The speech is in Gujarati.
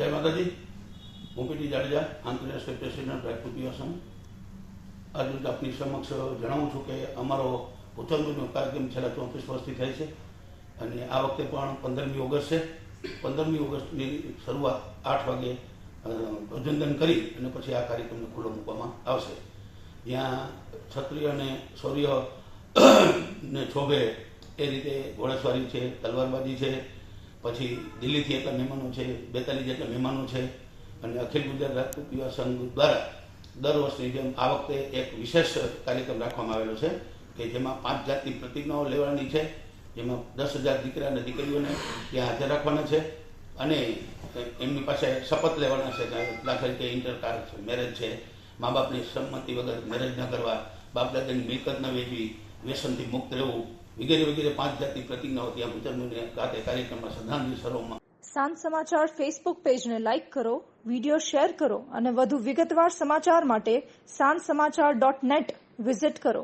જય માતાજી. હું પીટી જાડેજા, આંતરરાષ્ટ્રીય પ્રેસિડેન્ટ રાજપૂત યુવા સંઘ આજરોજ આપની સમક્ષ જણાવું છું કે અમારો ઉત્સવનો કાર્યક્રમ છેલ્લા ચોત્રીસ વર્ષથી થાય છે અને આ વખતે પણ પંદરમી ઓગસ્ટ છે. પંદરમી ઓગસ્ટની શરૂઆત આઠ વાગે ધ્વજવંદન કરી અને પછી આ કાર્યક્રમને ખુલ્લો મૂકવામાં આવશે. જ્યાં ક્ષત્રિય અને શૌર્ય ને છોભે એ રીતે ઘોડેસવારી છે, તલવારબાજી છે પછી દિલ્હીથી એટલા મહેમાનો છે, બેતાલીસ જેટલા મહેમાનો છે, અને અખિલ ગુજરાત રાજપૂત યુવા સંઘ દ્વારા દર વર્ષની જેમ આ વખતે એક વિશેષ કાર્યક્રમ રાખવામાં આવેલો છે કે જેમાં પાંચ જાતની પ્રતિજ્ઞાઓ લેવાની છે. જેમાં દસ હજાર દીકરા અને દીકરીઓને ત્યાં હાજર રાખવાના છે અને એમની પાસે શપથ લેવાના છે દાખલા તરીકે ઇન્ટરકાર છે મેરેજ છે, મા બાપની સંમતિ વગર મેરેજ ન કરવા બાપ દાદાની મિલકત ન વેચવી, વ્યસનથી મુક્ત રહેવું વગેરે વગેરે પાંચ જાતની પ્રતિજ્ઞાઓ ત્યાં ભૂતરમુનિ ખાતે કાર્યક્રમમાં શ્રદ્ધાંજલિ સરોવરમાં સાંજ સમાચાર ફેસબુક પેજને લાઇક કરો વીડિયો શેર કરો અને વધુ વિગતવાર સમાચાર માટે સાંજ સમાચાર ડોટ નેટ વિઝિટ કરો.